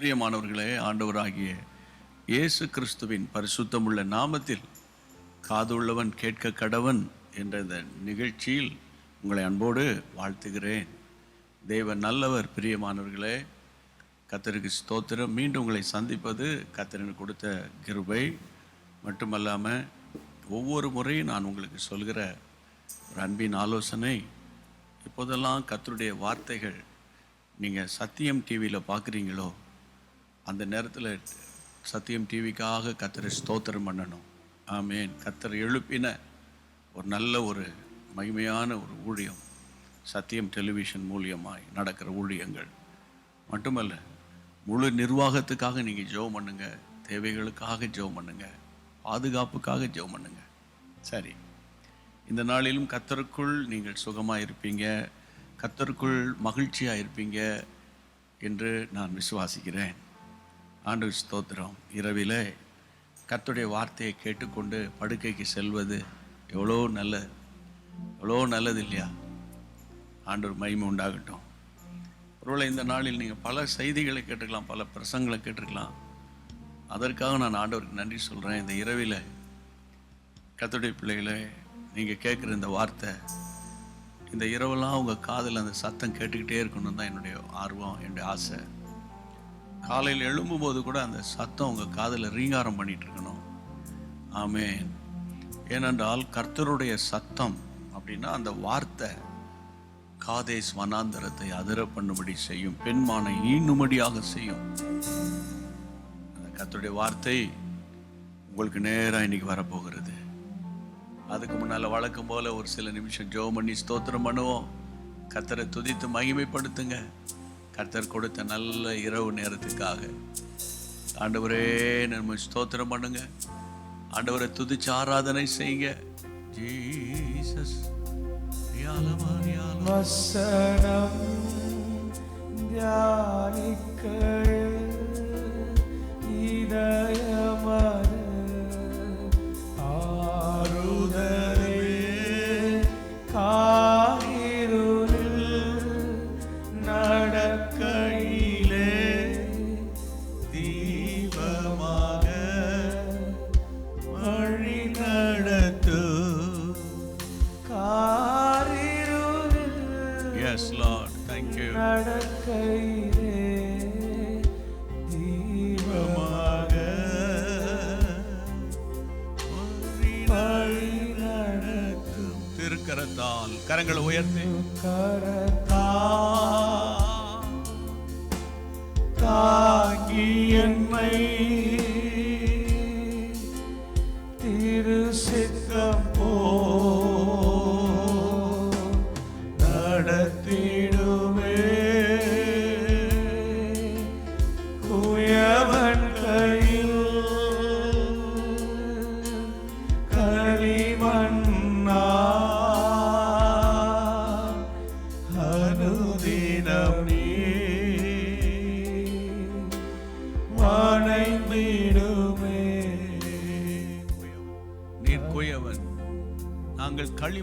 பிரியமானவர்களே ஆண்டவராகிய இயேசு கிறிஸ்துவின் பரிசுத்தமுள்ள நாமத்தில் காதுள்ளவன் கேட்க கடவன் என்ற இந்த நிகழ்ச்சியில் உங்களை அன்போடு வாழ்த்துகிறேன். தேவ நல்லவர் பிரியமானவர்களே கத்தருக்கு ஸ்தோத்திரம். மீண்டும் உங்களை சந்திப்பது கத்தரின் கொடுத்த கிருபை. மட்டுமல்லாமல் ஒவ்வொரு முறையும் நான் உங்களுக்கு சொல்கிற ஒரு அன்பின் ஆலோசனை. இப்போதெல்லாம் கத்தருடைய வார்த்தைகள் நீங்கள் சத்தியம் டிவியில் பார்க்குறீங்களோ அந்த நேரத்தில் சத்தியம் டிவிக்காக கத்தரை ஸ்தோத்திரம் பண்ணணும். ஆமேன். கத்தர் எழுப்பின ஒரு நல்ல ஒரு மகிமையான ஒரு ஊழியம் சத்தியம் டெலிவிஷன் மூலியமாய் நடக்கிற ஊழியங்கள். மட்டுமல்ல முழு நிர்வாகத்துக்காக நீங்கள் ஜெபம் பண்ணுங்க தேவைகளுக்காக ஜெபம் பண்ணுங்க பாதுகாப்புக்காக ஜெபம் பண்ணுங்க. சரி. இந்த நாளிலும் கத்தருக்குள் நீங்கள் சுகமாக இருப்பீங்க கத்தருக்குள் மகிழ்ச்சியாக இருப்பீங்க என்று நான் விசுவாசிக்கிறேன். ஆண்டு ஸ்தோத்திரம். இரவிலே கத்துடைய வார்த்தையை கேட்டுக்கொண்டு படுக்கைக்கு செல்வது எவ்வளோ நல்லது. எவ்வளோ நல்லது இல்லையா? ஆண்டவர் மகிமை உண்டாகட்டும். ஒருவேளை இந்த நாளில் நீங்கள் பல செய்திகளை கேட்டுக்கலாம் பல பிரசங்களை கேட்டிருக்கலாம். அதற்காக நான் ஆண்டவருக்கு நன்றி சொல்கிறேன் இந்த இரவில் கத்துடைய பிள்ளைகளை நீங்கள் கேட்குற இந்த வார்த்தை இந்த இரவெல்லாம் உங்கள் காதில் அந்த சத்தம் கேட்டுக்கிட்டே இருக்கணும் தான் என்னுடைய ஆர்வம் என்னுடைய ஆசை. காலையில் எழும்பும்போது கூட அந்த சத்தம் உங்கள் காதில் ரீங்காரம் பண்ணிட்டு இருக்கணும் ஆமேன். ஏனென்றால் கர்த்தருடைய சத்தம் அப்படின்னா அந்த வார்த்தை காதேஸ் வனாந்தரத்தை அதிர பண்ணும்படி செய்யும் பெண்மானை ஈனுமடியாக செய்யும். அந்த கர்த்தருடைய வார்த்தை உங்களுக்கு நேராக இன்னைக்கு வரப்போகிறது. அதுக்கு முன்னால் வழக்கம் போல ஒரு சில நிமிஷம் ஜோ பண்ணி ஸ்தோத்திரம் பண்ணுவோம். கத்தரை துதித்து மகிமைப்படுத்துங்க. கர்த்தர் கொடுத்த நல்ல இரவு நேரத்துக்காக. ஆண்டவரே நம்ம ஸ்தோத்திரம் பண்ணுங்க. ஆண்டவரை துதிச்சு ஆராதனை செய்யுங்க. ஜீசஸ் வசனம் தியானிக்க இதயமது தீபமாக வழி நடத்து. காரிருளில் எஸ் லார்ட் தேங்க்யூ நடக்கையிலே தீபமாக வழி நடக்கும். திருக்கரத்தால் கரங்களை உயர்த்தி. கரத்தா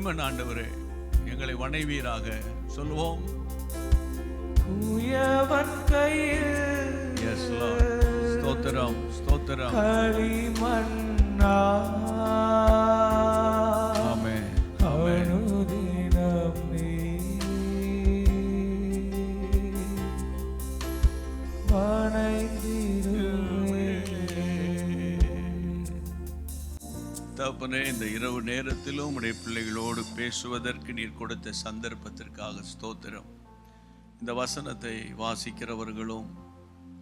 களிமண் ஆண்டவரே எங்களை வணைவீராக சொல்லுவோம். குயவன் கையில் ஸ்தோத்திரம் ஸ்தோத்திரம். களிமண்ணா தகப்பனே இந்த இரவு நேரத்திலும் உடைய பிள்ளைகளோடு பேசுவதற்கு நீர் கொடுத்த சந்தர்ப்பத்திற்காக ஸ்தோத்திரம். இந்த வசனத்தை வாசிக்கிறவர்களும்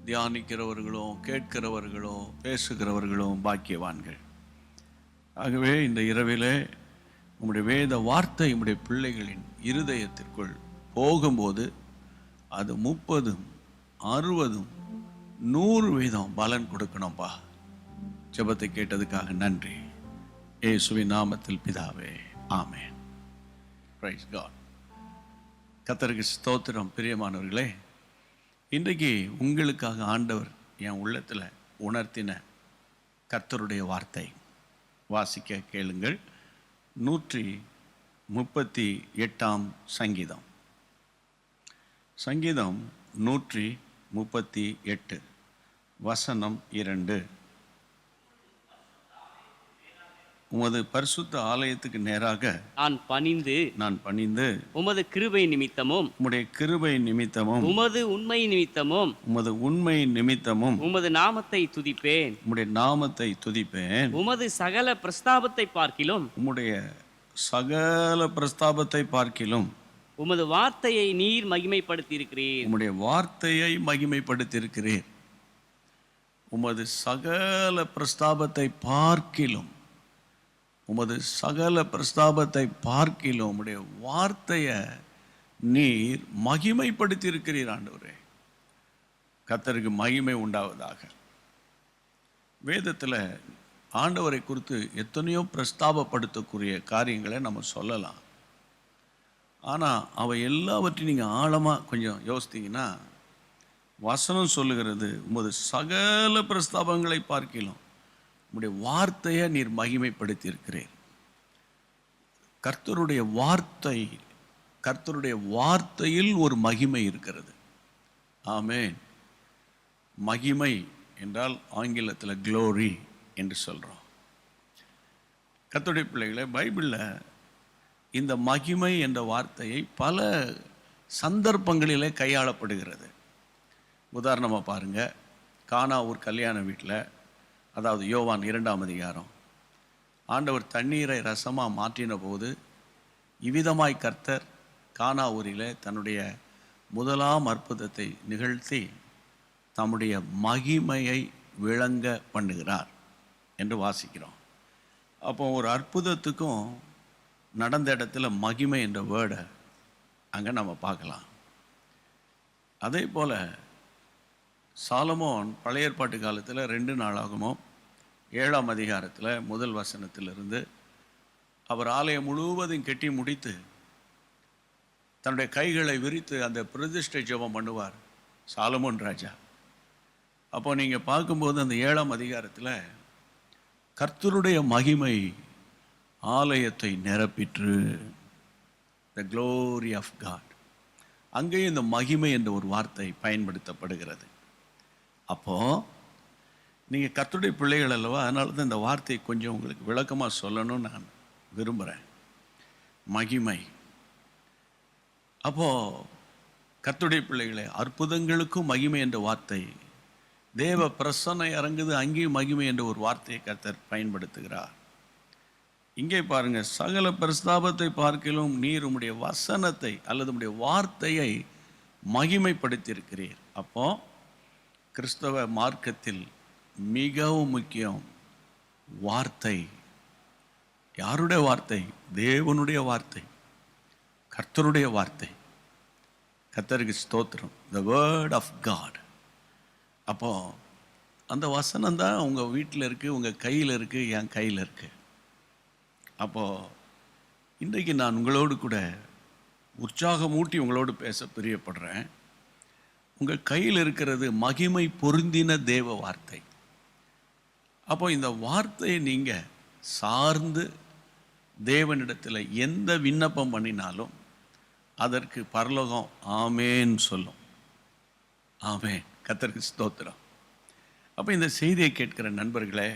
தியானிக்கிறவர்களும் கேட்கிறவர்களும் பேசுகிறவர்களும் பாக்கியவான்கள். ஆகவே இந்த இரவிலே உம்முடைய வேத வார்த்தை உம்முடைய பிள்ளைகளின் இருதயத்திற்குள் போகும்போது அது முப்பதும் அறுபதும் நூறு வீதம் பலன் கொடுக்கணும்ப்பா ஜெபத்தை கேட்டதுக்காக நன்றி. இயேசுவின் நாமத்தில் பிதாவே ஆமேன். பிரைஸ் காட் கத்தருக்கு ஸ்தோத்திரம். பிரியமானவர்களே இன்றைக்கு உங்களுக்காக ஆண்டவர் என் உள்ளத்தில் உணர்த்தின கர்த்தருடைய வார்த்தை. வாசிக்க கேளுங்கள். நூற்றி முப்பத்தி எட்டாம் சங்கீதம். சங்கீதம் நூற்றி முப்பத்தி எட்டு. வசனம் இரண்டு. உமது பரிசுத்த ஆலயத்துக்கு நேராக நான் பணிந்து நான் பணிந்து உமது கிருபை நிமித்தமும் உம்முடைய கிருபை நிமித்தமும் உமது உண்மை நிமித்தமும் உமது உண்மை நிமித்தமும் உமது நாமத்தை துதிப்பேன். உம்முடைய நாமத்தை துதிப்பேன். உமது சகல பிரஸ்தாபத்தை பார்க்கிலும் உம்முடைய சகல பிரஸ்தாபத்தை பார்க்கிலும் உமது வார்த்தையை நீர் மகிமைப்படுத்தியிருக்கிறீர். உம்முடைய வார்த்தையை மகிமைப்படுத்தியிருக்கிறீர். உமது சகல பிரஸ்தாபத்தை பார்க்கிலும் உமது சகல பிரஸ்தாபத்தை பார்க்கிலும் உம்முடைய வார்த்தையை நீர் மகிமைப்படுத்தியிருக்கிறீர் ஆண்டவரே. கத்தருக்கு மகிமை உண்டாவதாக. வேதத்தில் ஆண்டவரை குறித்து எத்தனையோ பிரஸ்தாபப்படுத்தக்கூடிய காரியங்களை நம்ம சொல்லலாம். ஆனால் அவை எல்லாவற்றையும் நீங்கள் ஆழமாக கொஞ்சம் யோசித்தீங்கன்னா வசனம் சொல்லுகிறது உமது சகல பிரஸ்தாபங்களை பார்க்கலாம் உம்முடைய வார்த்தையை நீர் மகிமைப்படுத்தி இருக்கிறீர் கர்த்தருடைய வார்த்தை கர்த்தருடைய வார்த்தையில் ஒரு மகிமை இருக்கிறது. ஆமே மகிமை என்றால் ஆங்கிலத்தில் க்ளோரி என்று சொல்கிறோம் கர்த்தருடைய பிள்ளைகளை பைபிளில் இந்த மகிமை என்ற வார்த்தையை பல சந்தர்ப்பங்களிலே கையாளப்படுகிறது. உதாரணமாக பாருங்கள் கானா ஒரு கல்யாண வீட்டில் அதாவது யோவான் இரண்டாம் அதிகாரம். ஆண்டவர் தண்ணீரை ரசமாக மாற்றின போது இவ்விதமாய் கர்த்தர் கானா ஊரில் தன்னுடைய முதலாம் அற்புதத்தை நிகழ்த்தி தம்முடைய மகிமையை விளங்க பண்ணுகிறார் என்று வாசிக்கிறோம். அப்போ ஒரு அற்புதத்துக்கும் நடந்த இடத்துல மகிமை என்ற வேர்டை அங்கே நம்ம பார்க்கலாம். அதே போல் சாலமோன் பழைய ஏற்பாட்டு காலத்தில் ரெண்டு நாளாகுமோ ஏழாம் அதிகாரத்தில் முதல் வசனத்திலிருந்து அவர் ஆலயம் முழுவதும் கெட்டி முடித்து தன்னுடைய கைகளை விரித்து அந்த பிரதிஷ்டை ஜெபம் பண்ணுவார் சாலமோன் ராஜா. அப்போ நீங்கள் பார்க்கும்போது அந்த ஏழாம் அதிகாரத்தில் கர்த்தருடைய மகிமை ஆலயத்தை நிரப்பிற்று. த க்ளோரி ஆஃப் காட் அங்கேயும் இந்த மகிமை என்ற ஒரு வார்த்தை பயன்படுத்தப்படுகிறது. அப்போ நீங்கள் கத்துடைய பிள்ளைகள் அல்லவா அதனால தான் இந்த வார்த்தையை கொஞ்சம் உங்களுக்கு விளக்கமாக சொல்லணும்னு நான் விரும்புகிறேன் மகிமை. அப்போது கத்துடைய பிள்ளைகளே அற்புதங்களுக்கும் மகிமை என்ற வார்த்தை. தேவ பிரசன்னை இறங்குது அங்கேயும் மகிமை என்ற ஒரு வார்த்தையை கத்தர் பயன்படுத்துகிறார். இங்கே பாருங்க சகல பிரஸ்தாபத்தை பார்க்கிலும் நீர் உம்முடைய வசனத்தை அல்லது உடைய வார்த்தையை மகிமைப்படுத்தியிருக்கிறீர். அப்போது கிறிஸ்தவ மார்க்கத்தில் மிகவும் முக்கியம் வார்த்தை. யாருடைய வார்த்தை? தேவனுடைய வார்த்தை. கர்த்தருடைய வார்த்தை. கர்த்தருக்கு ஸ்தோத்திரம். த வேர்ட் ஆஃப் காட் அப்போ அந்த வசனம் தான் உங்கள் வீட்டில் இருக்குது உங்கள் கையில் இருக்குது என் கையில் இருக்குது அப்போது இன்றைக்கு நான் உங்களோடு கூட உற்சாகமூட்டி உங்களோடு பேச பிரியப்படுறேன். உங்கள் கையில் இருக்கிறது மகிமை பொருந்தின தேவ வார்த்தை. அப்போ இந்த வார்த்தையை நீங்கள் சார்ந்து தேவனிடத்தில் எந்த விண்ணப்பம் பண்ணினாலும் அதற்கு பரலோகம் ஆமேன்னு சொல்லும். ஆமே கத்தருக்கு ஸ்தோத்திரம். அப்போ இந்த செய்தியை கேட்கிற நண்பர்களே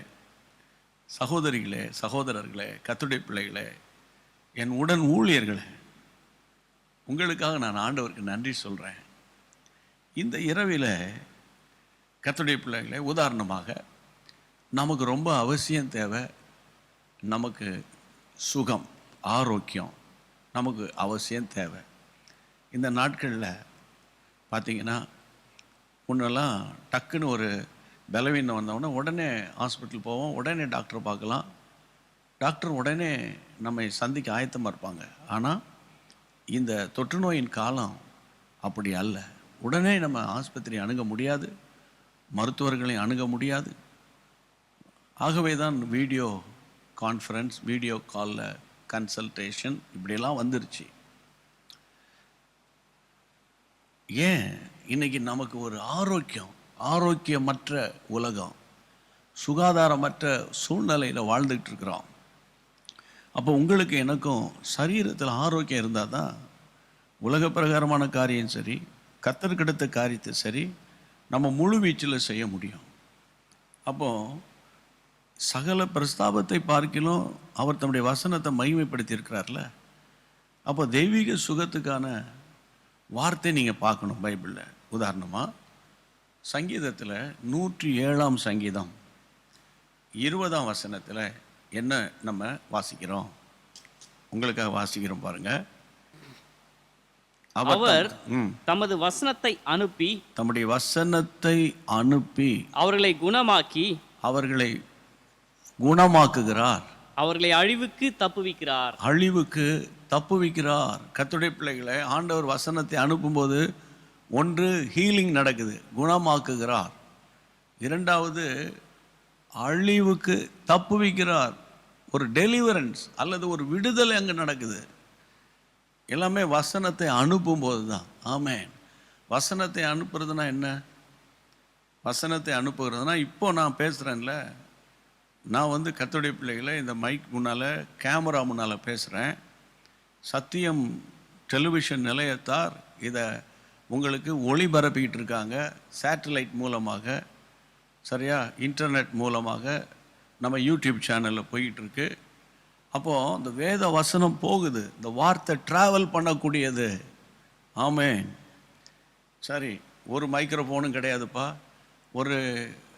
சகோதரிகளே சகோதரர்களே கத்துடைய பிள்ளைகளே என் உடன் ஊழியர்களே உங்களுக்காக நான் ஆண்டவருக்கு நன்றி சொல்கிறேன் இந்த இரவில் கத்துடைய பிள்ளைகளே உதாரணமாக நமக்கு ரொம்ப அவசியம் தேவை நமக்கு சுகம் ஆரோக்கியம் நமக்கு அவசியம் தேவை. இந்த நாட்களில் பார்த்தீங்கன்னா முன்னெல்லாம் டக்குன்னு ஒரு பலவீனம் வந்தவுடனே உடனே ஹாஸ்பிட்டல் போவோம் உடனே டாக்டரை பார்க்கலாம். டாக்டர் உடனே நம்மை சந்திக்க ஆயத்தமாக இருப்பாங்க. ஆனால் இந்த தொற்று நோயின் காலம் அப்படி அல்ல. உடனே நம்ம ஆஸ்பத்திரி அணுக முடியாது. மருத்துவர்களை அணுக முடியாது. ஆகவே தான் வீடியோ கான்ஃபரன்ஸ் வீடியோ காலில் கன்சல்டேஷன் இப்படியெல்லாம் வந்துருச்சு. ஏன்? இன்னைக்கு நமக்கு ஒரு ஆரோக்கியம் ஆரோக்கியமற்ற உலகம் சுகாதாரமற்ற சூழ்நிலையில் வாழ்ந்துக்கிட்டு இருக்கிறோம் அப்போ உங்களுக்கு எனக்கும் சரீரத்தில் ஆரோக்கியம் இருந்தால் தான் உலக பிரகாரமான காரியம் சரி கத்தர்கெடுத்த காரியத்தை சரி நம்ம முழு வீச்சில் செய்ய முடியும். அப்போது சகல பிரஸ்தாபத்தை பார்க்கிலும் அவர் தம்முடைய வசனத்தை மகிமைப்படுத்தி இருக்கிறார்ல அப்போ தெய்வீக சுகத்துக்கான வார்த்தை நீங்கள் பார்க்கணும் பைபிளில். உதாரணமாக சங்கீதத்தில் நூற்றி ஏழாம் சங்கீதம் இருபதாம் வசனத்தில் என்ன நம்ம வாசிக்கிறோம்? உங்களுக்காக வாசிக்கிறோம் பாருங்கள் அவர் தமது வசனத்தை அனுப்பி தம்முடைய வசனத்தை அனுப்பி அவர்களை குணமாக்கி அவர்களை குணமாக்குகிறார். அவர்களை அழிவுக்கு தப்புவிக்கிறார். அழிவுக்கு தப்புவிக்கிறார். கத்துடைய பிள்ளைகளை ஆண்டவர் வசனத்தை அனுப்பும்போது ஒன்று ஹீலிங் நடக்குது குணமாக்குகிறார். இரண்டாவது அழிவுக்கு தப்புவிக்கிறார். ஒரு டெலிவரன்ஸ் அல்லது ஒரு விடுதலை அங்கே நடக்குது. எல்லாமே வசனத்தை அனுப்பும்போது தான் ஆமென். வசனத்தை அனுப்புறதுனா என்ன? வசனத்தை அனுப்புகிறதுனா இப்போ நான் பேசுகிறேன்ல நான் வந்து கத்தோடைய பிள்ளைகளை இந்த மைக் முன்னால் கேமரா முன்னால் பேசுகிறேன் சத்தியம் டெலிவிஷன் நிலையத்தார் இதை உங்களுக்கு ஒளிபரப்பிக்கிட்டு இருக்காங்க. சேட்டலைட் மூலமாக சரியா? இன்டர்நெட் மூலமாக நம்ம யூடியூப் சேனலில் போயிட்டுருக்கு அப்போது இந்த வேத வசனம் போகுது. இந்த வார்த்தை ட்ராவல் பண்ணக்கூடியது. ஆமே சரி ஒரு மைக்ரோஃபோனும் கிடையாதுப்பா. ஒரு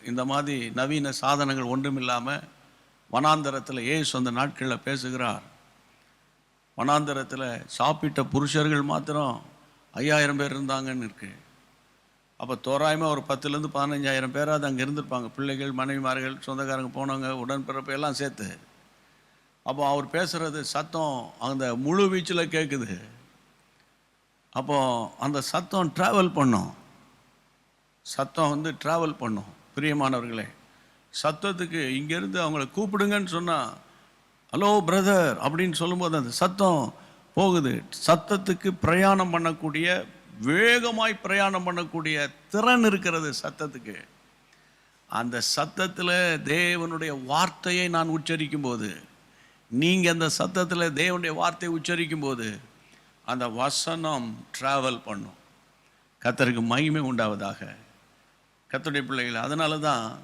இந்த மாதிரி நவீன சாதனங்கள் ஒன்றும் இல்லாமல் வனாந்தரத்தில் ஏசு அந்த நாட்களில் பேசுகிறார். வனாந்தரத்தில் சாப்பிட்ட புருஷர்கள் மாத்திரம் ஐயாயிரம் பேர் இருந்தாங்கன்னு இருக்குது அப்போ தோராயமாக ஒரு பத்துலேருந்து பதினஞ்சாயிரம் பேராது அங்கே இருந்திருப்பாங்க. பிள்ளைகள் மனைவிமார்கள் சொந்தக்காரங்க போனவங்க உடன்பிறப்பு எல்லாம் சேர்த்து. அப்போ அவர் பேசுகிறது சத்தம் அந்த முழு வீச்சில் கேட்குது அப்போ அந்த சத்தம் ட்ராவல் பண்ணும். சத்தம் வந்து ட்ராவல் பண்ணும் பிரியமானவர்களே. சத்தத்துக்கு இங்கேருந்து அவங்கள கூப்பிடுங்கன்னு சொன்னால் ஹலோ பிரதர் அப்படின்னு சொல்லும்போது அந்த சத்தம் போகுது. சத்தத்துக்கு பிரயாணம் பண்ணக்கூடிய வேகமாய் பிரயாணம் பண்ணக்கூடிய திறன் இருக்கிறது சத்தத்துக்கு. அந்த சத்தத்தில் தேவனுடைய வார்த்தையை நான் உச்சரிக்கும் போது நீங்கள் அந்த சத்தத்தில் தேவனுடைய வார்த்தையை உச்சரிக்கும் போது அந்த வசனம் ட்ராவல் பண்ணும். கத்தருக்கு மகிமை உண்டாவதாக. கத்தருடைய பிள்ளைகள் அதனால தான்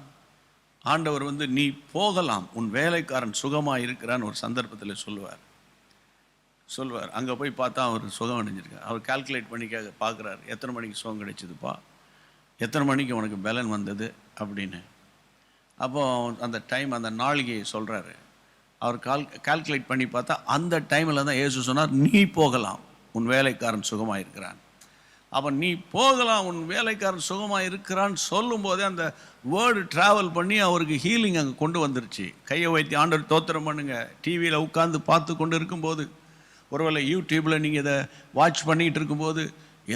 ஆண்டவர் வந்து நீ போகலாம் உன் வேலைக்காரன் சுகமாக இருக்கிறான்னு ஒரு சந்தர்ப்பத்தில் சொல்லுவார். சொல்லுவார். அங்கே போய் பார்த்தா அவர் சுகம் அடைஞ்சிருக்கார். அவர் கால்குலேட் பண்ணி கே பார்க்குறாரு. எத்தனை மணிக்கு சுகம் கிடைச்சிதுப்பா? எத்தனை மணிக்கு உனக்கு பலன் வந்தது? அப்படின்னு. அப்போ அந்த டைம் அந்த நாளிகையை சொல்கிறாரு அவர் கால் கால்குலேட் பண்ணி பார்த்தா அந்த டைமில் தான் இயேசு சொன்னார் நீ போகலாம் உன் வேலைக்காரன் சுகமாக இருக்கிறான் அப்போ நீ போகலாம் உன் வேலைக்காரன் சுகமாக இருக்கிறான்னு சொல்லும்போதே அந்த வேர்டு ட்ராவல் பண்ணி அவருக்கு ஹீலிங் அங்கே கொண்டு வந்துருச்சு. கையை வைத்து ஆண்டவர் தோத்திரம் பண்ணுங்க. டிவியில் உட்காந்து பார்த்து கொண்டு இருக்கும்போது ஒருவேளை யூடியூப்பில் நீங்கள் இதை வாட்ச் பண்ணிகிட்டு இருக்கும்போது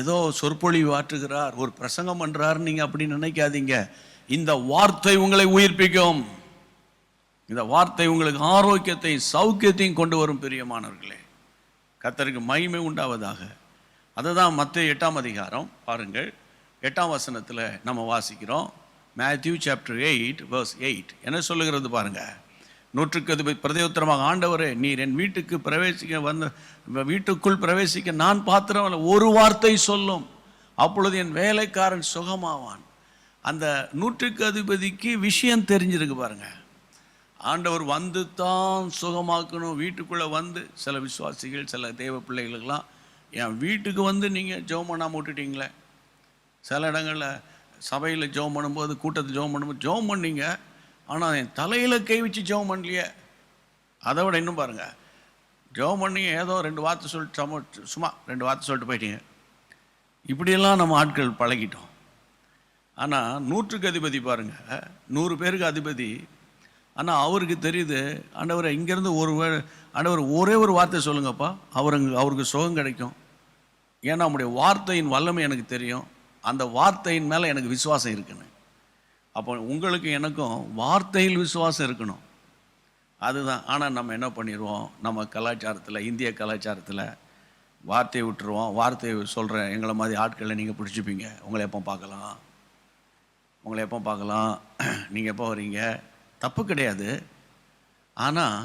ஏதோ சொற்பொழிவு ஆற்றுகிறார் ஒரு பிரசங்கம் பண்ணுறாரு நீங்கள் அப்படின்னு நினைக்காதீங்க. இந்த வார்த்தை உங்களை உயிர்ப்பிக்கும். இந்த வார்த்தை உங்களுக்கு ஆரோக்கியத்தை சௌக்கியத்தையும் கொண்டு வரும் பிரியமானவர்களே. கத்தருக்கு மகிமை உண்டாவதாக. அதுதான் மற்ற எட்டாம் அதிகாரம் பாருங்கள். எட்டாம் வசனத்தில் நம்ம வாசிக்கிறோம். Matthew chapter eight verse eight. என்ன சொல்லுகிறது பாருங்கள் நூற்றுக்கு அது பிரதயோத்தரமாக ஆண்டவரே நீர் என் வீட்டுக்கு பிரவேசிக்க வந்த வீட்டுக்குள் பிரவேசிக்க நான் பாத்திரம் ஒரு வார்த்தை சொல்லும். அப்பொழுது என் வேலைக்காரன் சுகமாவான். அந்த நூற்றுக்கு அதிபதிக்கு விஷயம் தெரிஞ்சிருக்கு பாருங்கள் ஆண்டவர் வந்து தான் சுகமாக்கணும். வீட்டுக்குள்ளே வந்து சில விசுவாசிகள் சில தேவ பிள்ளைகளுக்கெல்லாம் என் வீட்டுக்கு வந்து நீங்கள் ஜெபம் பண்ணாமல் விட்டுட்டீங்களே சில இடங்களில் சபையில் ஜெபம் பண்ணும்போது கூட்டத்தில் ஜெபம் பண்ணும்போது ஜோம் பண்ணீங்க ஆனால் என் தலையில் கை வச்சு ஜெபம் பண்ணலையே. அதை விட இன்னும் பாருங்கள் ஜெபம் பண்ணி ஏதோ ரெண்டு வார்த்தை சொல்லிட்டு சம சும்மா ரெண்டு வார்த்தை சொல்லிட்டு போயிட்டீங்க. இப்படியெல்லாம் நம்ம ஆட்கள் பழகிட்டோம். ஆனால் நூற்றுக்கு அதிபதி பாருங்க நூறு பேருக்கு அதிபதி ஆனால் அவருக்கு தெரியுது. ஆண்டவரை இங்கேருந்து ஒரு ஆண்டவர் ஒரே ஒரு வார்த்தை சொல்லுங்கப்பா. அவருங்க அவருக்கு சுகம் கிடைக்கும். ஏன்னா நம்முடைய வார்த்தையின் வல்லமை எனக்கு தெரியும். அந்த வார்த்தையின் மேலே எனக்கு விசுவாசம் இருக்குன்னு. அப்போ உங்களுக்கு எனக்கும் வார்த்தையில் விசுவாசம் இருக்கணும். அதுதான். ஆனால் நம்ம என்ன பண்ணிடுவோம் நம்ம கலாச்சாரத்தில் இந்திய கலாச்சாரத்தில் வார்த்தையை விட்டுருவோம். வார்த்தையை சொல்கிறேன் எங்களை மாதிரி ஆட்களை நீங்கள் பிடிச்சிப்பீங்க. உங்களை எப்போ பார்க்கலாம்? உங்களை எப்போ பார்க்கலாம்? நீங்கள் எப்போ வரீங்க தப்பு கிடையாது. ஆனால்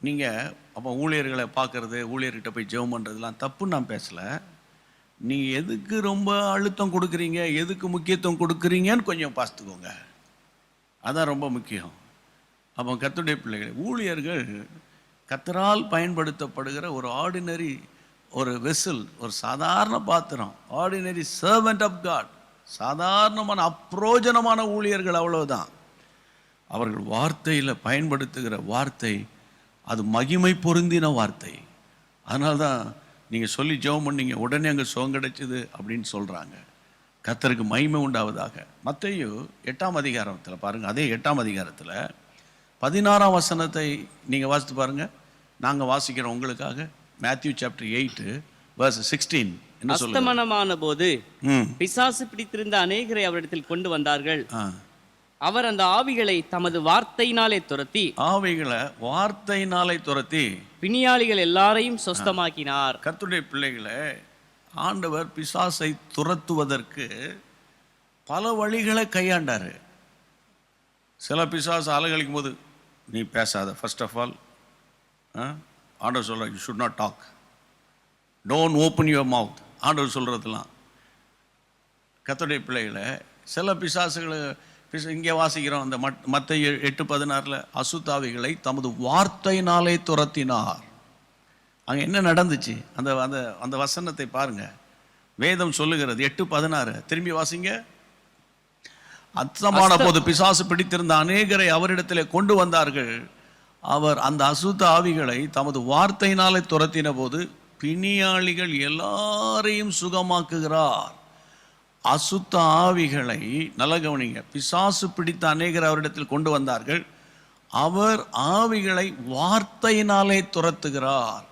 நீங்கள் அப்போ ஊழியர்களை பார்க்குறது ஊழியர்கிட்ட போய் ஜெபம் பண்ணுறதுலாம் தப்புன்னு நான் பேசலை. நீங்கள் எதுக்கு ரொம்ப அழுத்தம் கொடுக்குறீங்க? எதுக்கு முக்கியத்துவம் கொடுக்குறீங்கன்னு கொஞ்சம் பார்த்துக்கோங்க. அதான் ரொம்ப முக்கியம். அப்போ கத்துடைய பிள்ளைகள் ஊழியர்கள் கத்தரால் பயன்படுத்தப்படுகிற ஒரு ஆர்டினரி ஒரு வெசல் ஒரு சாதாரண பாத்திரம் ஆர்டினரி சர்வெண்ட் ஆஃப் காட் சாதாரணமான அப்ரோஜனமான ஊழியர்கள் அவ்வளோதான் அவர்கள் வார்த்தையில் பயன்படுத்துகிற வார்த்தை அது மகிமை பொருந்தின வார்த்தை. அதனால தான் நீங்கள் சொல்லி ஜெபம் பண்ணீங்க உடனே அங்கே சுகம் கிடைச்சிது அப்படின்னு சொல்கிறாங்க கத்தருக்கு மகிமை உண்டாவதாக. மத்தையு எட்டாம் அதிகாரத்தில் பாருங்கள் அதே எட்டாம் அதிகாரத்தில் பதினாறாம் வசனத்தை நீங்கள் வாசித்து பாருங்கள் நாங்கள் வாசிக்கிறோம் உங்களுக்காக. Matthew chapter eight verse sixteen அஸ்தமனமான போது பிசாசு பிடித்திருந்த அநேகரை அவரிடத்தில் கொண்டு வந்தார்கள். அவர் அந்த ஆவிகளை தமது வார்த்தையினாலே துரத்தி ஆவைகளை வார்த்தையினாலே துரத்தி பிணியாளிகள் எல்லாரையும் சொஸ்தமாக்கினார். கர்த்தருடைய பிள்ளைகளை ஆண்டவர் பிசாசை துரத்துவதற்கு பல வழிகளை கையாண்டார். சில பிசாசு அலகழிக்கும் போது நீ பேசாத ஃபர்ஸ்ட் ஆஃப் ஆல் ஆண்டவர் சொல்ற you should not talk don't open your mouth ஆண்டவர் சொல்கிறதெல்லாம் கர்த்தருடைய பிள்ளைகளை சில பிசாசுகளை பிச இங்கே வாசிக்கிறோம் அந்த மத் மத்த எட்டு பதினாறில் அசுத்தாவிகளை தமது வார்த்தையினாலே துரத்தினார். அங்கே என்ன நடந்துச்சு? அந்த அந்த அந்த வசனத்தை பாருங்க. வேதம் சொல்லுகிறது எட்டு பதினாறு. திரும்பி வாசிங்க. அத்தமான போது பிசாசு பிடித்திருந்த அநேகரை அவரிடத்திலே கொண்டு வந்தார்கள். அவர் அந்த அசுத்த ஆவிகளை தமது வார்த்தையினாலே துரத்தின போது பிணியாளிகள் எல்லாரையும் சுகமாக்குகிறார். அசுத்த ஆவிகளை நல்ல கவனிங்க பிசாசு பிடித்த அநேகர் அவரிடத்தில் கொண்டு வந்தார்கள். அவர் ஆவிகளை வார்த்தையினாலே துரத்துகிறார்.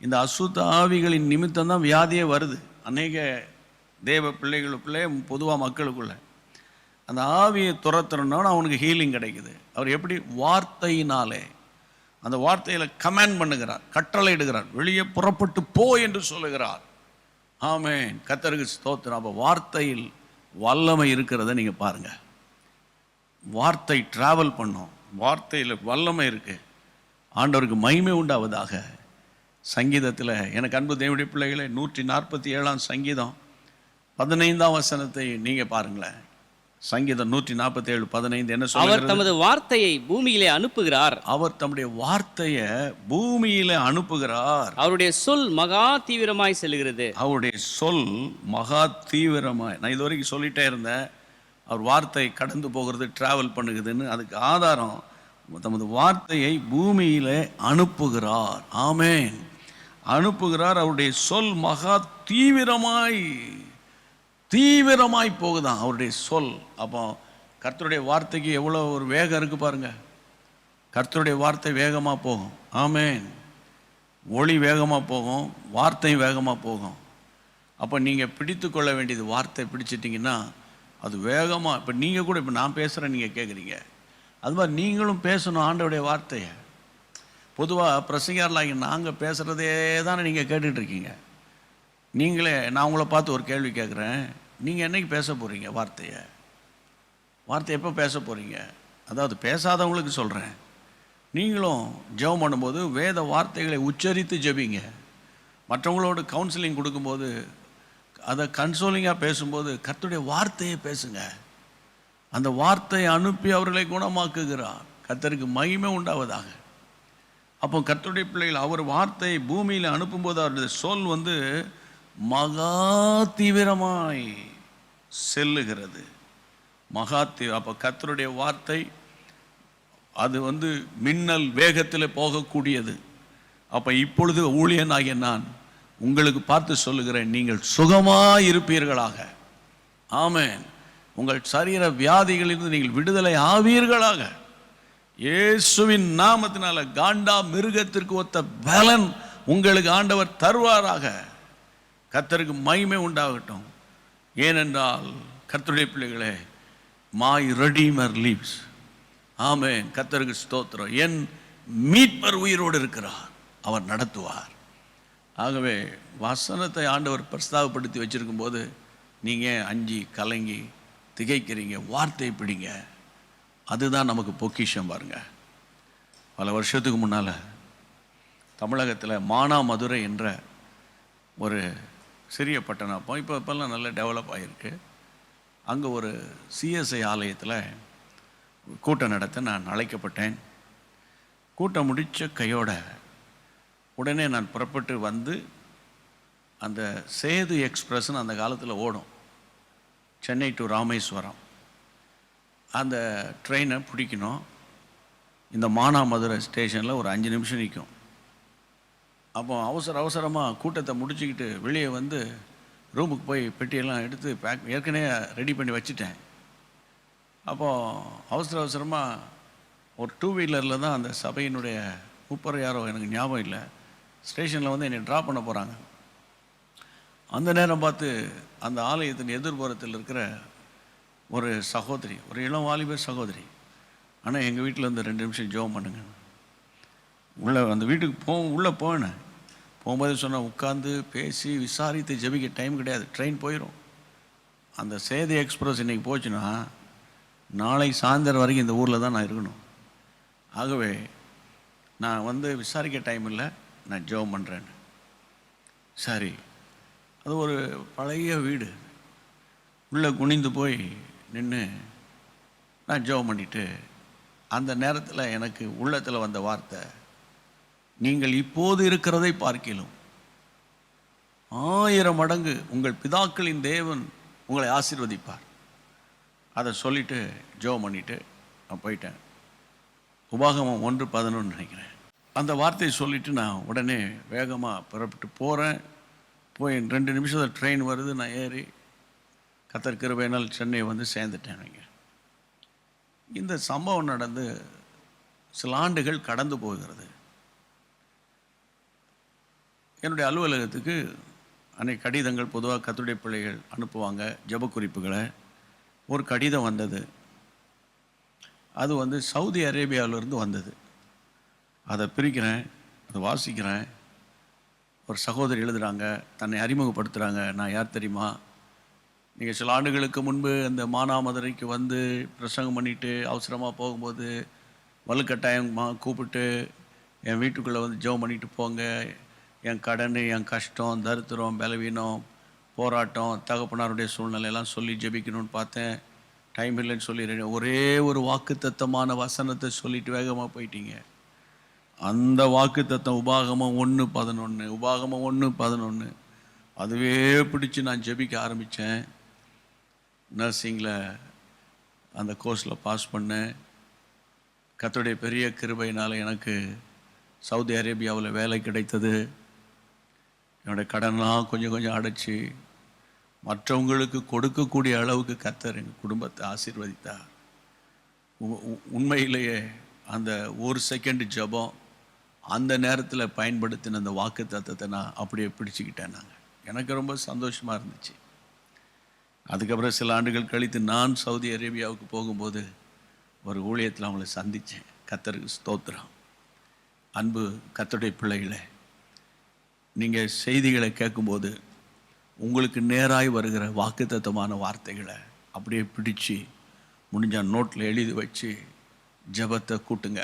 இந்த அசுத்த ஆவிகளின் நிமித்தம் தான் வியாதியே வருது. அநேக தேவ பிள்ளைகளுக்குள்ளே பொதுவாக மக்களுக்குள்ள. அந்த ஆவியை துரத்துறோன்னா அவனுக்கு ஹீலிங் கிடைக்குது. அவர் எப்படி? வார்த்தையினாலே. அந்த வார்த்தையில் கமெண்ட் பண்ணுகிறார் கட்டளையிடுகிறார் வெளியே புறப்பட்டு போ என்று சொல்லுகிறார். ஆமேன். கத்தருக்கு ஸ்தோத்திரம். அப்போ வார்த்தையில் வல்லமை இருக்கிறத நீங்கள் பாருங்கள் வார்த்தை ட்ராவல் பண்ணோம். வார்த்தையில் வல்லமை இருக்கு. ஆண்டவருக்கு மகிமை உண்டாவதாக. சங்கீதத்தில் எனக்கு அன்பு தேவடைய பிள்ளைகளே நூற்றி நாற்பத்தி ஏழாம் சங்கீதம் பதினைந்தாம் வசனத்தை நீங்கள் பாருங்களேன். சங்கீதம் நூற்றி நாற்பத்தி ஏழு பதினைந்து என்ன அவர் தமது வார்த்தையை பூமியிலே அனுப்புகிறார். அவர் தம்முடைய வார்த்தையை பூமியில அனுப்புகிறார். அவருடைய சொல் மகா தீவிரமாய் செல்கிறது. அவருடைய சொல் மகா தீவிரமாய். நான் இது வரைக்கும் சொல்லிட்டே இருந்தேன். அவர் வார்த்தை கடந்து போகிறது டிராவல் பண்ணுகுதுன்னு அதுக்கு ஆதாரம் தமது வார்த்தையை பூமியில அனுப்புகிறார். ஆமென். அனுப்புகிறார் அவருடைய சொல் மகா தீவிரமாய். தீவிரமாய் போகுதான் அவருடைய சொல். அப்போ கர்த்தருடைய வார்த்தைக்கு எவ்வளோ ஒரு வேகம் இருக்கு பாருங்க. கர்த்தருடைய வார்த்தை வேகமாக போகும். ஆமேன். ஒளி வேகமாக போகும் வார்த்தையும் வேகமாக போகும். அப்போ நீங்கள் பிடித்து கொள்ள வேண்டியது வார்த்தை பிடிச்சிட்டிங்கன்னா அது வேகமாக இப்போ நீங்கள் கூட இப்போ நான் பேசுகிறேன் நீங்கள் கேட்குறீங்க அது மாதிரி நீங்களும் பேசணும் ஆண்டவுடைய வார்த்தையை. பொதுவாக பிரசங்கர்லாகி நாங்கள் பேசுகிறதே தானே நீங்கள் கேட்டுட்ருக்கீங்க நீங்களே நான் உங்களை பார்த்து ஒரு கேள்வி கேட்குறேன் நீங்கள் என்னைக்கு பேச போகிறீங்க வார்த்தையை? வார்த்தை எப்போ பேச போகிறீங்க அதாவது பேசாதவங்களுக்கு சொல்கிறேன் நீங்களும் ஜெபம் பண்ணும்போது வேத வார்த்தைகளை உச்சரித்து ஜெபிங்க. மற்றவங்களோட கவுன்சிலிங் கொடுக்கும்போது அதை கன்சோலிங்காக பேசும்போது கத்துடைய வார்த்தையை பேசுங்க. அந்த வார்த்தையை அனுப்பி அவர்களை குணமாக்குகிறார். கர்த்தருக்கு மகிமை உண்டாவதாக. அப்போ கர்த்தருடைய பிள்ளைகள் அவர் வார்த்தையை பூமியில் அனுப்பும்போது அவருடைய சொல் வந்து மகா தீவிரமாய் செல்லுகிறது. மகாத்தி அப்போ கத்தருடைய வார்த்தை அது வந்து மின்னல் வேகத்தில் போகக்கூடியது. அப்போ இப்பொழுது ஊழியனாகிய நான் உங்களுக்கு பார்த்து சொல்லுகிறேன் நீங்கள் சுகமாக இருப்பீர்களாக ஆமேன். உங்கள் சரீர வியாதிகளிலிருந்து நீங்கள் விடுதலை ஆவீர்களாக. இயேசுவின் நாமத்தினால காண்டா மிருகத்திற்கு ஒத்த பலன் உங்களுக்கு ஆண்டவர் தருவாராக. கர்த்தருக்கு மகிமை உண்டாகட்டும். ஏனென்றால் கர்த்தருடைய பிள்ளைகளே மாய் ரெடீமர் லீவ்ஸ் ஆமே கத்தருக்கு ஸ்தோத்திரம். என் மீட்பர் உயிரோடு இருக்கிறார். அவர் நடத்துவார். ஆகவே வசனத்தை ஆண்டவர் பிரஸ்தாபப்படுத்தி வச்சிருக்கும் போது நீங்கள் அஞ்சு கலங்கி திகைக்கிறீங்க வார்த்தை பிடிங்க. அதுதான் நமக்கு பொக்கிஷம் பாருங்க. பல வருஷத்துக்கு முன்னால் தமிழகத்தில் மானாமதுரை என்ற ஒரு சிறிய பட்டணம் இப்போ இப்போல்லாம் நல்லா டெவலப் ஆகிருக்கு அங்கே ஒரு சிஎஸ்ஐ ஆலயத்தில் கூட்டம் நடத்த நான் அழைக்கப்பட்டேன். கூட்டம் முடித்த கையோட உடனே நான் புறப்பட்டு வந்து அந்த சேது எக்ஸ்பிரஸ்னு அந்த காலத்தில் ஓடும். சென்னை டு ராமேஸ்வரம். அந்த ட்ரெயினை பிடிக்கணும். இந்த மானாமதுரை ஸ்டேஷனில் ஒரு அஞ்சு நிமிஷம் நிற்கும் அப்போ அவசர அவசரமாக கூட்டத்தை முடிச்சுக்கிட்டு வெளியே வந்து ரூமுக்கு போய் பெட்டியெல்லாம் எடுத்து பேக் ஏற்கனவே ரெடி பண்ணி வச்சுட்டேன். அப்போது அவசர அவசரமாக ஒரு டூ வீலரில் தான் அந்த சபையினுடைய முப்பர் யாரோ எனக்கு ஞாபகம் இல்லை. ஸ்டேஷனில் வந்து என்னை ட்ராப் பண்ண போகிறாங்க அந்த நேரம் பார்த்து அந்த ஆலயத்தின் எதிர்புறத்தில் இருக்கிற ஒரு சகோதரி ஒரு இளம் வாலிபர் சகோதரி. ஆனால் எங்கள் வீட்டில் வந்து ரெண்டு நிமிஷம் ஜெபம் பண்ணுங்க. உள்ளே அந்த வீட்டுக்கு போ உள்ளே போனேன். போகும்போதே சொன்னேன் உட்காந்து பேசி விசாரித்து ஜெபிக்க டைம் கிடையாது. ட்ரெயின் போயிடும் அந்த சேதி எக்ஸ்பிரஸ் இன்றைக்கி போச்சுன்னா நாளை சாயந்தரம் வரைக்கும் இந்த ஊரில் தான் நான் இருக்கணும். ஆகவே நான் வந்து விசாரிக்க டைம் இல்லை நான் ஜெபம் பண்ணுறேன் சரி. அது ஒரு பழைய வீடு. உள்ளே குனிந்து போய் நின்று நான் ஜெபம் பண்ணிவிட்டு அந்த நேரத்தில் எனக்கு உள்ளத்தில் வந்த வார்த்தை நீங்கள் இப்போது இருக்கிறதை பார்க்கிலும். ஆயிரம் மடங்கு உங்கள் பிதாக்களின் தேவன் உங்களை ஆசீர்வதிப்பார். அதை சொல்லிட்டு ஜெபம் பண்ணிட்டு நான் போயிட்டேன். உபாகமம் ஒன்று பதினொன்று நினைக்கிறேன். அந்த வார்த்தையை சொல்லிவிட்டு நான் உடனே வேகமாக புறப்பட்டு போகிறேன் போய் ரெண்டு நிமிஷத்தில் ட்ரெயின் வருது நான் ஏறி கத்தர் கிருபையினால் சென்னை வந்து சேர்ந்துட்டேன் நீங்கள் இந்த சம்பவம் நடந்து சில ஆண்டுகள் கடந்து போகிறது. என்னுடைய அலுவலகத்துக்கு அன்னைக்கு கடிதங்கள் பொதுவாக கத்துடைய பிள்ளைகள் அனுப்புவாங்க ஜெப குறிப்புகளை. ஒரு கடிதம் வந்தது. அது வந்து சவுதி அரேபியாவிலிருந்து வந்தது. அதை பிரிக்கிறேன் அதை வாசிக்கிறேன். ஒரு சகோதரி எழுதுகிறாங்க தன்னை அறிமுகப்படுத்துகிறாங்க நான் யார் தெரியுமா? நீங்கள் சில ஆண்டுகளுக்கு முன்பு அந்த மானாமதுரைக்கு வந்து பிரசங்கம் பண்ணிட்டு அவசரமாக போகும்போது வலுக்கட்டாயமாக கூப்பிட்டு என் வீட்டுக்குள்ளே வந்து ஜெபம் பண்ணிட்டு போங்க என் கடன் என் கஷ்டம் தரித்திரம் பலவீனம் போராட்டம் தகப்பனாருடைய சூழ்நிலையெல்லாம் சொல்லி ஜெபிக்கணும்னு பார்த்தேன். டைம் இல்லைன்னு சொல்லி ஒரே ஒரு வாக்குத்தத்தமான வசனத்தை சொல்லிட்டு வேகமாக போயிட்டீங்க. அந்த வாக்குத்தத்தம் உபாகமம் ஒன்று பதினொன்று உபாகமம் ஒன்று பதினொன்று அதுவே பிடிச்சி நான் ஜெபிக்க ஆரம்பித்தேன் நர்சிங்கில் அந்த கோர்ஸில் பாஸ் பண்ணேன். கத்துடைய பெரிய கிருபையினால் எனக்கு சவுதி அரேபியாவில் வேலை கிடைத்தது. என்னுடைய கடனெலாம் கொஞ்சம் கொஞ்சம் அடைச்சி மற்றவங்களுக்கு கொடுக்கக்கூடிய அளவுக்கு கத்தர் எங்கள் குடும்பத்தை ஆசீர்வதித்தார். உண்மையிலேயே அந்த ஒரு செகண்ட் ஜெபம் அந்த நேரத்தில் பயன்படுத்தின அந்த வாக்கு தத்தத்தை நான் அப்படியே பிடிச்சிக்கிட்டேன் நாங்கள் எனக்கு ரொம்ப சந்தோஷமாக இருந்துச்சு. அதுக்கப்புறம் சில ஆண்டுகள் கழித்து நான் சவுதி அரேபியாவுக்கு போகும்போது ஒரு ஊழியத்தில் அவங்கள சந்தித்தேன் கத்தருக்கு ஸ்தோத்திரம். அன்பு கத்தருடைய பிள்ளைகளை நீங்கள் செய்திகளை கேட்கும்போது உங்களுக்கு நேராய் வருகிற வாக்குத்தத்தமான வார்த்தைகளை அப்படியே பிடிச்சு முடிஞ்சால் நோட்டில் எழுதி வச்சு ஜெபத்தை கூட்டுங்க.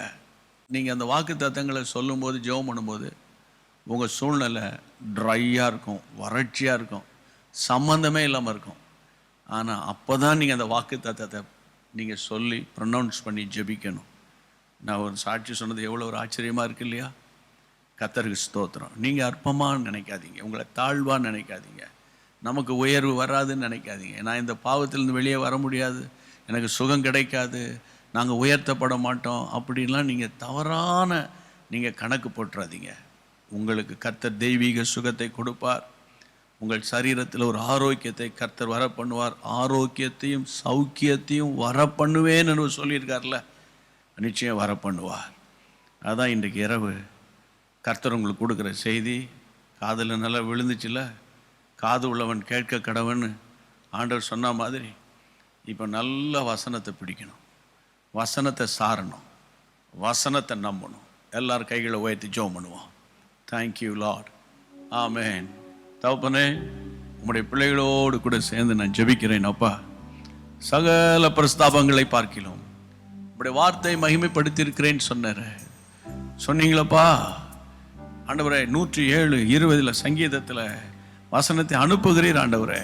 நீங்கள் அந்த வாக்குத்தத்தங்களை சொல்லும்போது ஜெபம் பண்ணும்போது உங்கள் சூழ்நிலை ட்ரையாக இருக்கும் வறட்சியாக இருக்கும் சம்மந்தமே இல்லாமல் இருக்கும். ஆனால் அப்போ தான் நீங்கள் அந்த வாக்குத்தத்தத்தை நீங்கள் சொல்லி ப்ரொனவுன்ஸ் பண்ணி ஜெபிக்கணும். நான் ஒரு சாட்சி சொன்னது எவ்வளோ ஒரு ஆச்சரியமாக இருக்கு இல்லையா? கத்தருக்கு ஸ்தோத்திரம். நீங்கள் அற்பமாக நினைக்காதீங்க. உங்களை தாழ்வாக நினைக்காதீங்க. நமக்கு உயர்வு வராதுன்னு நினைக்காதீங்க. நான் இந்த பாவத்திலேருந்து வெளியே வர முடியாது. எனக்கு சுகம் கிடைக்காது. நாங்கள் உயர்த்தப்பட மாட்டோம். அப்படின்லாம் நீங்கள் தவறான நீங்கள் கணக்கு போட்டுறாதீங்க. உங்களுக்கு கர்த்தர் தெய்வீக சுகத்தை கொடுப்பார். உங்கள் சரீரத்தில் ஒரு ஆரோக்கியத்தை கர்த்தர் வர பண்ணுவார். ஆரோக்கியத்தையும் சௌக்கியத்தையும் வர பண்ணுவேன்னு சொல்லியிருக்கார்ல நிச்சயம் வர பண்ணுவார். அதான் இன்றைக்கு இரவு. கர்த்தர் உங்களுக்கு கொடுக்குற செய்தி காதில் நல்லா விழுந்துச்சுல காது உள்ளவன் கேட்க கடவன் ஆண்டவர் சொன்ன மாதிரி இப்போ நல்ல வசனத்தை பிடிக்கணும். வசனத்தை சாரணும். வசனத்தை நம்பணும். எல்லார் கைகளை உயர்த்தி ஜோம் பண்ணுவோம். தேங்க்யூ லார்ட் ஆமேன் தவப்பனே உங்களுடைய பிள்ளைகளோடு கூட சேர்ந்து நான் ஜெபிக்கிறேன் அப்பா. சகல பிரஸ்தாபங்களை பார்க்கிறோம் உங்களுடைய வார்த்தை மகிமைப்படுத்தியிருக்கிறேன்னு சொன்னார். சொன்னீங்களப்பா. ஆண்டவரே நூற்றி ஏழு இருபதில் சங்கீதத்தில் வசனத்தை அனுப்புகிறீர் ஆண்டவரே.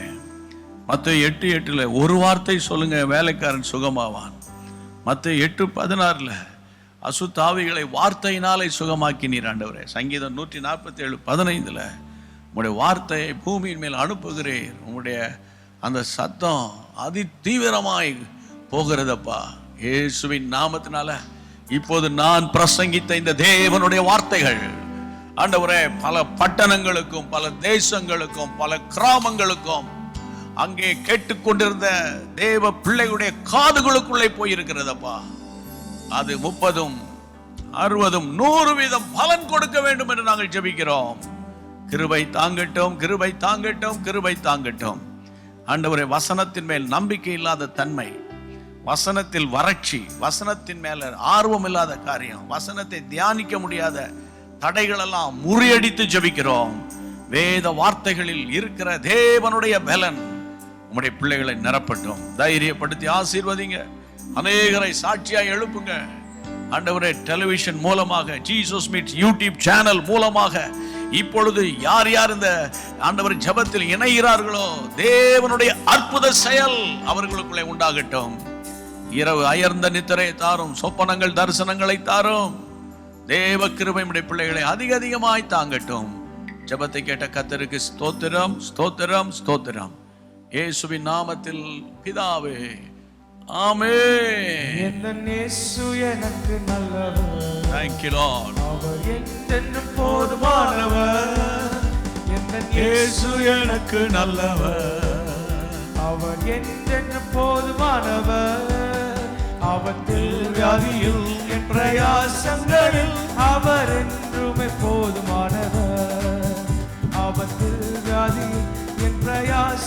மற்ற எட்டு எட்டில் ஒரு வார்த்தை சொல்லுங்க வேலைக்காரன் சுகமாவான். மற்ற எட்டு பதினாறில் அசுத்தாவிகளை வார்த்தையினாலே சுகமாக்கினீர் ஆண்டவரே. சங்கீதம் நூற்றி நாற்பத்தி ஏழு பதினைந்தில் உங்களுடைய வார்த்தையை பூமியின் மேல் அனுப்புகிறீர். உங்களுடைய அந்த சத்தம் அதி தீவிரமாய் போகிறதப்பா. இயேசுவின் நாமத்தினால இப்போது நான் பிரசங்கித்த இந்த தேவனுடைய வார்த்தைகள். ஆண்டவரே பல பட்டணங்களுக்கும் பல தேசங்களுக்கும் பல கிராமங்களுக்கும் அங்கே கேட்டுக்கொண்டிருந்த தேவ பிள்ளையுடைய காதுகளுக்குள்ளே போயிருக்கிறதப்பா. அது முப்பதும் அறுபதும் நூறு வீதம் பலன் கொடுக்க வேண்டும் என்று நாங்கள் ஜெபிக்கிறோம். கிருபை தாங்கட்டும் கிருபை தாங்கட்டும் கிருபை தாங்கட்டும். ஆண்டவரே வசனத்தின் மேல் நம்பிக்கை இல்லாத தன்மை வசனத்தில் வறட்சி வசனத்தின் மேல ஆர்வம் இல்லாத காரியம் வசனத்தை தியானிக்க முடியாத தடைகளெல்லாம் முறியடித்து ஜெபிக்கிறோம். வேத வார்த்தைகளில் இருக்கிற தேவனுடைய பலன் உம்முடைய பிள்ளைகளை நிரப்பட்டும். தைரியப்படுத்தி ஆசீர்வதிங்க. அநேகரை சாட்சியாக எழுப்புங்க. ஆண்டவரே டெலிவிஷன் மூலமாக ஜீசஸ் மீட் யூடியூப் சேனல் மூலமாக இப்பொழுது யார் யார் இந்த ஆண்டவர் ஜெபத்தில் இணைகிறார்களோ தேவனுடைய அற்புத செயல் அவர்களுக்குள்ளே உண்டாகட்டும். இரவு அயர்ந்த நித்திரை தாரும் சொப்பனங்கள் தரிசனங்களை தாரும். தேவ கிருபையுடைய பிள்ளைகளை அதிக அதிகமாய் தாங்கட்டும். ஜெபத்தை கேட்ட கத்தருக்கு ஸ்தோத்திரம் ஸ்தோத்திரம் ஸ்தோத்திரம். இயேசுவின் நாமத்தில் பிதாவே ஆமே எனக்கு நல்லவர். தேங்க்யூ லார்ட் அவர் என்றென்றும் போதுமானவர். இயேசு எனக்கு நல்லவர். அவர் என்றென்றும் போதுமானவர். ஆபத்தில் வியாதியில்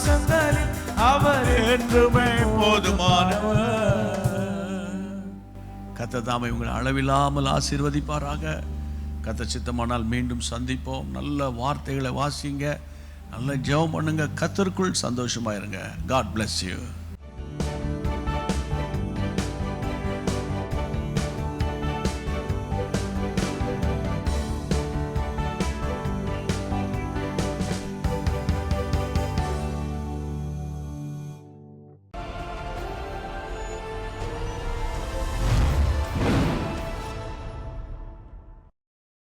பிரயாசங்களில் அவர் என்றுமே போதுமானவர். கத்ததாமை உங்களை அளவில்லாமல் ஆசீர்வதிப்பாராக. கத்த சித்தமானால் மீண்டும் சந்திப்போம். நல்ல வார்த்தைகளை வாசிங்க. நல்ல ஜெபம் பண்ணுங்க. கத்தருக்குள் சந்தோஷமாயிருங்க. God bless you